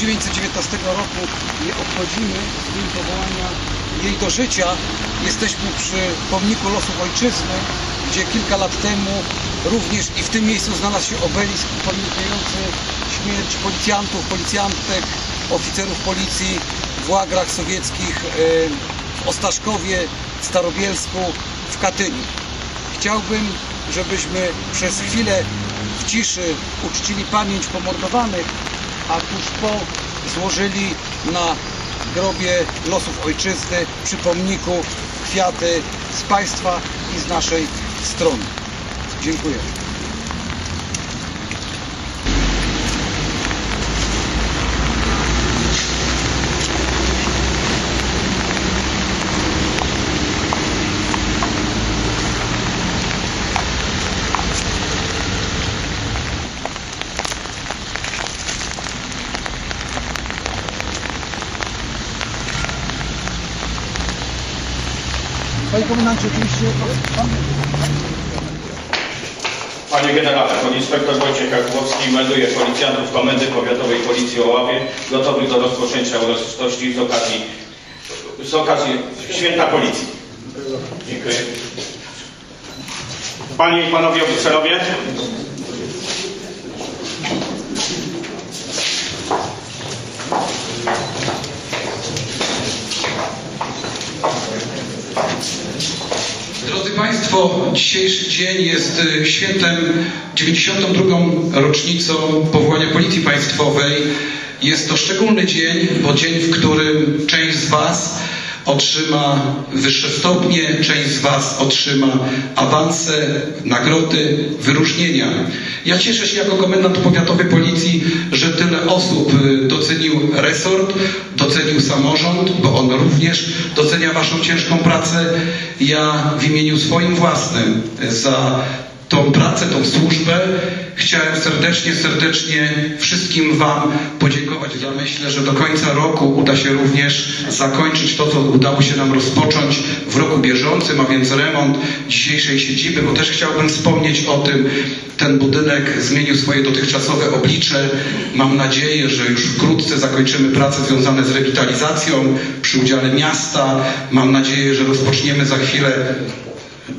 1919 roku nie obchodzimy w dzień powołania jej do życia. Jesteśmy przy pomniku losów ojczyzny, gdzie kilka lat temu również i w tym miejscu znalazł się obelisk upamiętniający śmierć policjantów, policjantek, oficerów policji w łagrach sowieckich e, w Ostaszkowie, w Starobielsku, w Katyniu. Chciałbym, żebyśmy przez chwilę w ciszy uczcili pamięć pomordowanych, a tuż po złożyli na grobie losów ojczyzny przy pomniku kwiaty z Państwa i z naszej strony. Dziękuję. Panie komendancie, oczywiście pan Panie generale, podinspektor Wojciech Jakubowski melduje policjantów Komendy Powiatowej Policji Oławie gotowych do rozpoczęcia uroczystości z okazji, z okazji Święta Policji. Dziękuję. Panie i Panowie Oficerowie, Państwo, dzisiejszy dzień jest y, świętem 92. rocznicą powołania Policji Państwowej. Jest to szczególny dzień, bo dzień, w którym część z Was otrzyma wyższe stopnie, część z Was otrzyma awanse, nagrody, wyróżnienia. Ja cieszę się jako komendant powiatowy policji, że tyle osób y, docenił resort, docenił samorząd, bo on również docenia Waszą ciężką pracę. Ja w imieniu swoim własnym za tą pracę, tą służbę. Chciałem serdecznie, serdecznie wszystkim Wam podziękować. Ja myślę, że do końca roku uda się również zakończyć to, co udało się nam rozpocząć w roku bieżącym, a więc remont dzisiejszej siedziby, bo też chciałbym wspomnieć o tym. Ten budynek zmienił swoje dotychczasowe oblicze. Mam nadzieję, że już wkrótce zakończymy prace związane z rewitalizacją przy udziale miasta. Mam nadzieję, że rozpoczniemy za chwilę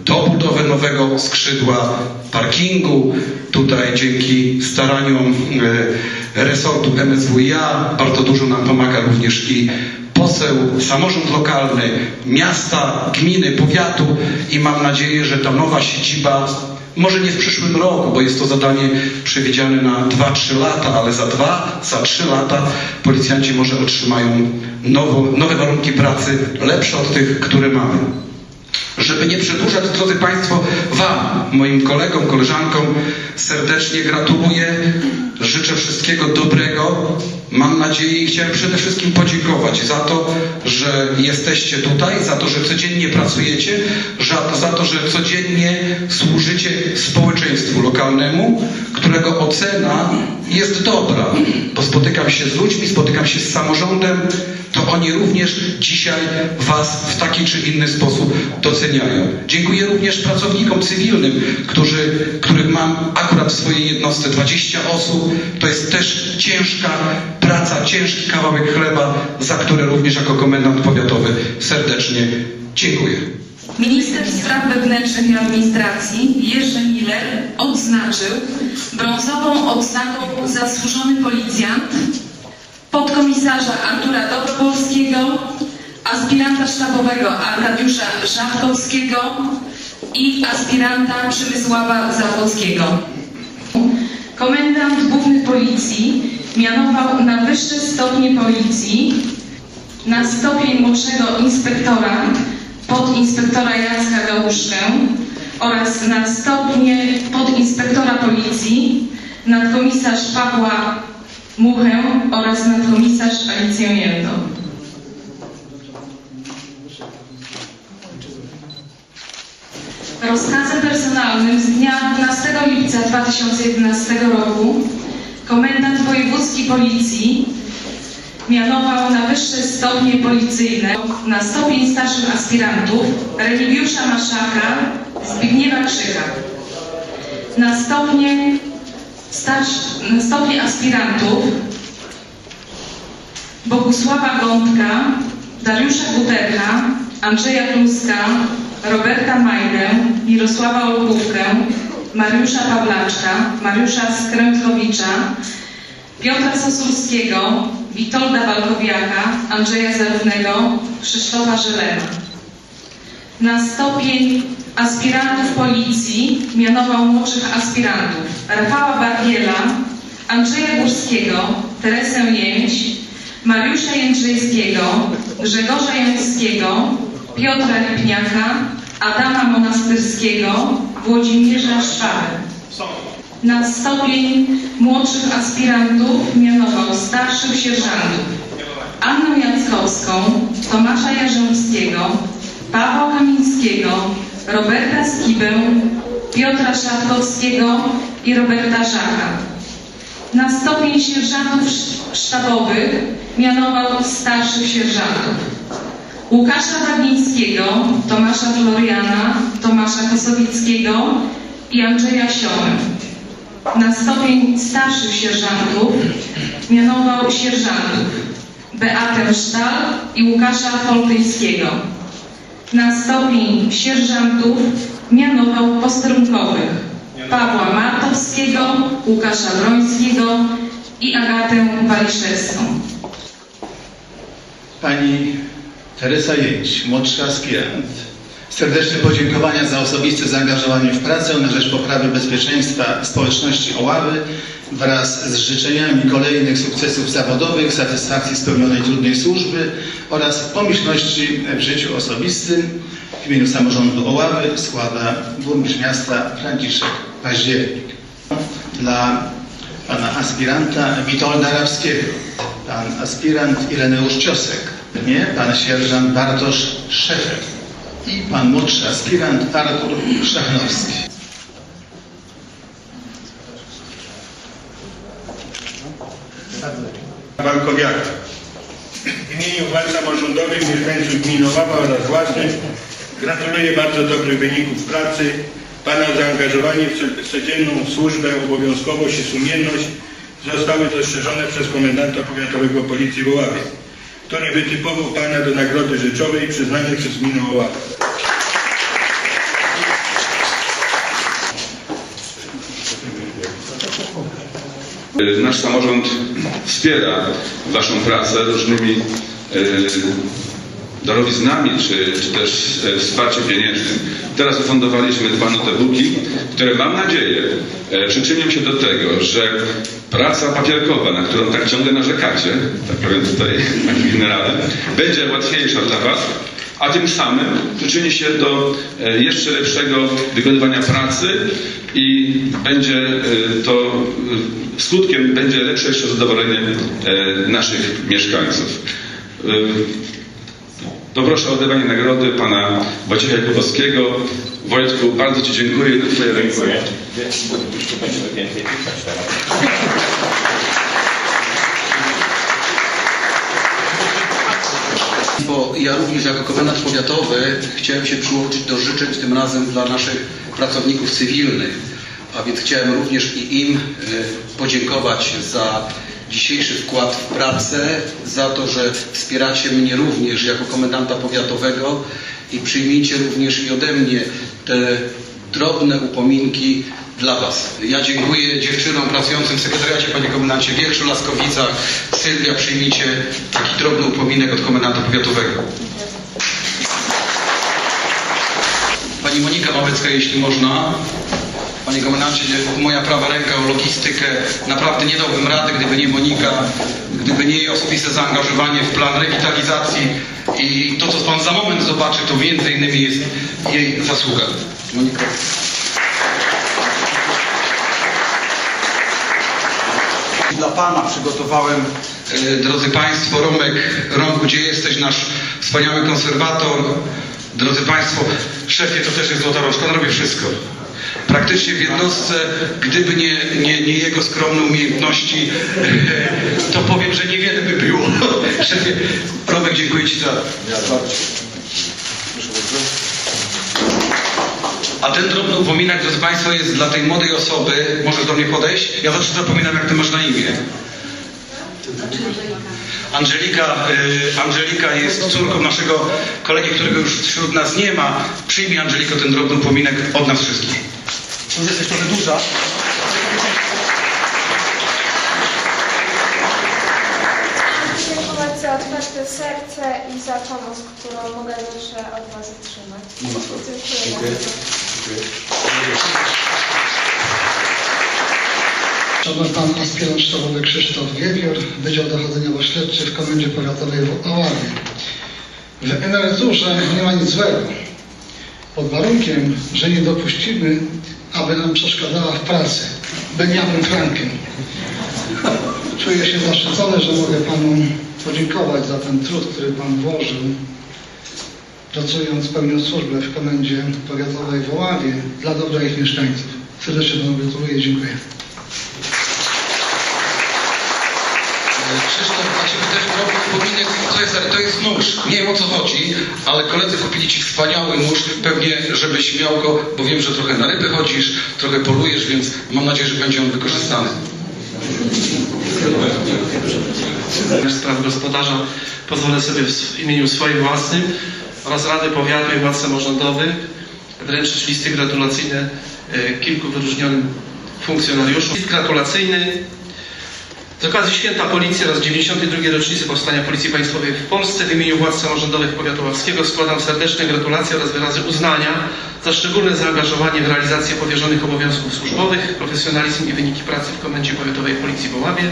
dobudowę nowego skrzydła parkingu. Tutaj dzięki staraniom e, resortu MSWiA bardzo dużo nam pomaga również i poseł, samorząd lokalny, miasta, gminy, powiatu i mam nadzieję, że ta nowa siedziba może nie w przyszłym roku, bo jest to zadanie przewidziane na 2-3 lata, ale za 2, za 3 lata policjanci może otrzymają nowo, nowe warunki pracy, lepsze od tych, które mamy. Żeby nie przedłużać, drodzy Państwo, Wam, moim kolegom, koleżankom serdecznie gratuluję. Życzę wszystkiego dobrego. Mam nadzieję i chciałem przede wszystkim podziękować za to, że jesteście tutaj, za to, że codziennie pracujecie, za, to, że codziennie służycie społeczeństwu lokalnemu, którego ocena jest dobra, bo spotykam się z ludźmi, spotykam się z samorządem, to oni również dzisiaj Was w taki czy inny sposób doceniają. Dziękuję również pracownikom cywilnym, którzy, których mam akurat w swojej jednostce 20 osób. To jest też ciężka praca, ciężki kawałek chleba, za które również jako komendant powiatowy serdecznie dziękuję. Minister Spraw Wewnętrznych i Administracji Jerzy Miller odznaczył brązową odznaką Zasłużony Policjant podkomisarza Artura Dobropolskiego, aspiranta sztabowego Arkadiusza Żabkowskiego i aspiranta Przemysława Zapłockiego. Komendant Główny Policji mianował na wyższe stopnie policji na stopień młodszego inspektora podinspektora Jacka Gałuszkę oraz na stopnie podinspektora policji nadkomisarz Pawła Muchę oraz nadkomisarz Alicję Jęto. Rozkazem personalnym z dnia 12 lipca 2011 roku komendant wojewódzki policji mianował na wyższe stopnie policyjne na stopień starszych aspirantów Remigiusza Maszaka, Zbigniewa Krzycha. Na stopnie, starsz, na stopnie aspirantów Bogusława Gądka, Dariusza Guterka, Andrzeja Kluska, Roberta Majdę, Mirosława Olkówkę, Mariusza Pawlaczka, Mariusza Skrętkowicza, Piotra Sosurskiego, Witolda Walkowiaka, Andrzeja Zarównego, Krzysztofa Żelema. Na stopień aspirantów policji mianował młodszych aspirantów Rafała Bargiela, Andrzeja Górskiego, Teresę Jęć, Mariusza Jędrzejskiego, Grzegorza Jańskiego, Piotra Lipniaka, Adama Monastyrskiego, Włodzimierza Szwabę. Na stopień młodszych aspirantów mianował starszych sierżantów Annę Jackowską, Tomasza Jarzębskiego, Pawła Kamińskiego, Roberta Skibę, Piotra Szatkowskiego i Roberta Żaka. Na stopień sierżantów sz- sztabowych mianował starszych sierżantów Łukasza Wagińskiego, Tomasza Floriana, Tomasza Kosowickiego i Andrzeja Siomę. Na stopień starszych sierżantów mianował sierżantów Beatę Sztal i Łukasza Foltyńskiego. Na stopień sierżantów mianował posterunkowych Pawła Martowskiego, Łukasza Brońskiego i Agatę Waliszewską. Pani Teresa Jęć, młodszy aspirant. Serdeczne podziękowania za osobiste zaangażowanie w pracę na rzecz poprawy bezpieczeństwa społeczności Oławy wraz z życzeniami kolejnych sukcesów zawodowych, satysfakcji spełnionej trudnej służby oraz pomyślności w życiu osobistym. W imieniu samorządu Oławy składa burmistrz miasta Franciszek Październik. Dla pana aspiranta Witolda Rawskiego, pan aspirant Ireneusz Ciosek, nie, pan sierżant Bartosz Szefer i pan młodszy aspirant Artur Szachnowski. Walkowiaka. W imieniu władz samorządowych, mieszkańców gminy Oława oraz własnych gratuluję bardzo dobrych wyników pracy. Pana zaangażowanie w co- codzienną służbę, obowiązkowość i sumienność zostały dostrzeżone przez komendanta powiatowego Policji w Oławie, który wytypował Pana do nagrody rzeczowej przyznanej przez gminę Oława. Nasz samorząd wspiera Waszą pracę różnymi e, darowiznami czy, czy też e, wsparciem pieniężnym. Teraz ufundowaliśmy dwa notebooki, które mam nadzieję e, przyczynią się do tego, że praca papierkowa, na którą tak ciągle narzekacie, tak powiem tutaj takim generale, będzie łatwiejsza dla Was, a tym samym przyczyni się do e, jeszcze lepszego wykonywania pracy i będzie e, to e, skutkiem będzie lepsze jeszcze zadowolenie naszych mieszkańców. E, Poproszę o odebranie nagrody pana Wojciecha Jakubowskiego. Wojtku, bardzo Ci dziękuję za Twoje ręce. Bo ja również jako komendant powiatowy chciałem się przyłączyć do życzeń tym razem dla naszych pracowników cywilnych. A więc chciałem również i im e, podziękować za dzisiejszy wkład w pracę, za to, że wspieracie mnie również jako komendanta powiatowego i przyjmijcie również i ode mnie te drobne upominki dla Was. Ja dziękuję dziewczynom pracującym w sekretariacie, panie komendancie, Wierszu, Laskowicach. Sylwia, przyjmijcie taki drobny upominek od komendanta powiatowego. Pani Monika Małecka, jeśli można. Panie komendancie, moja prawa ręka o logistykę. Naprawdę nie dałbym rady, gdyby nie Monika, gdyby nie jej osobiste zaangażowanie w plan rewitalizacji i to, co Pan za moment zobaczy, to między innymi jest jej zasługa. Monika. Dla Pana przygotowałem, e, drodzy Państwo, Romek, Romku, gdzie jesteś, nasz wspaniały konserwator. Drodzy Państwo, szefie to też jest złota rączka, on robi wszystko. Praktycznie w jednostce, gdyby nie, nie, nie jego skromne umiejętności, to powiem, że niewiele by było. Szefie, dziękuję Ci za... A ten drobny upominek, drodzy Państwo, jest dla tej młodej osoby. Możesz do mnie podejść? Ja zawsze zapominam, jak Ty masz na imię. Angelika, y, Angelika jest córką naszego kolegi, którego już wśród nas nie ma. Przyjmij Angeliko ten drobny upominek od nas wszystkich. Już jesteś trochę duża. Chcę podziękować za otwarte serce i za pomoc, którą mogę zawsze od Was otrzymać. Dziękuję bardzo. Szanowny Pan Aspirant Sztabowy Krzysztof Wiewiór, Wydział Dochodzeniowo-Śledczy w Komendzie Powiatowej w Oławie. W emeryturze nie ma nic złego, pod warunkiem, że nie dopuścimy, aby nam przeszkadzała w pracy. Benjamin Franklin. Czuję się zaszczycony, że mogę Panu podziękować za ten trud, który Pan włożył, pracując, pełniąc służbę w Komendzie Powiatowej w Oławie dla dobra ich mieszkańców. Serdecznie Panu gratuluję i dziękuję. Też. To jest, to jest nóż. Nie wiem o co chodzi, ale koledzy kupili Ci wspaniały nóż. Pewnie, żebyś miał go, bo wiem, że trochę na ryby chodzisz, trochę polujesz, więc mam nadzieję, że będzie on wykorzystany. Spraw Gospodarza pozwolę sobie w imieniu swoim własnym oraz Rady Powiatu i władz samorządowych wręczyć listy gratulacyjne e, kilku wyróżnionym funkcjonariuszom. List gratulacyjny z okazji Święta Policji oraz 92. rocznicy powstania Policji Państwowej w Polsce w imieniu władz samorządowych powiatu ławskiego składam serdeczne gratulacje oraz wyrazy uznania za szczególne zaangażowanie w realizację powierzonych obowiązków służbowych, profesjonalizm i wyniki pracy w Komendzie Powiatowej Policji w Oławie.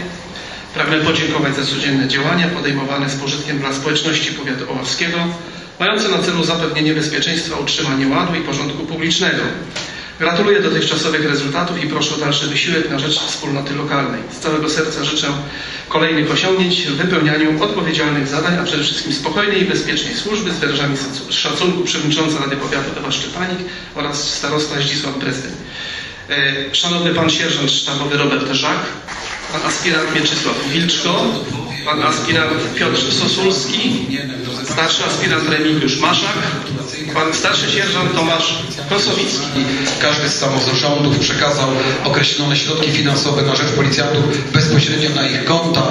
Pragnę podziękować za codzienne działania podejmowane z pożytkiem dla społeczności powiatu oławskiego, mające na celu zapewnienie bezpieczeństwa, utrzymanie ładu i porządku publicznego. Gratuluję dotychczasowych rezultatów i proszę o dalszy wysiłek na rzecz wspólnoty lokalnej. Z całego serca życzę kolejnych osiągnięć w wypełnianiu odpowiedzialnych zadań, a przede wszystkim spokojnej i bezpiecznej służby z wyrażami szacu- szacunku przewodnicząca Rady Powiatu Ewa Szczepanik oraz starosta Zdzisław Prezydent. E, Szanowny Pan Sierżant Sztabowy Robert Żak, Pan Aspirant Mieczysław Wilczko, Pan Aspirant Piotr Sosulski, Starszy Aspirant Remigiusz Maszak, Pan Starszy Sierżant Tomasz Kosowicki. Każdy z samorządów przekazał określone środki finansowe na rzecz policjantów bezpośrednio na ich konta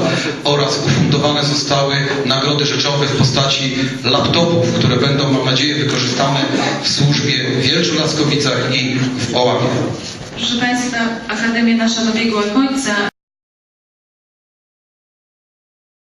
oraz ufundowane zostały nagrody rzeczowe w postaci laptopów, które będą, mam nadzieję, wykorzystane w służbie w Wielczu Laskowicach i w Oławie. Proszę Państwa, Akademia nasza dobiegła końca.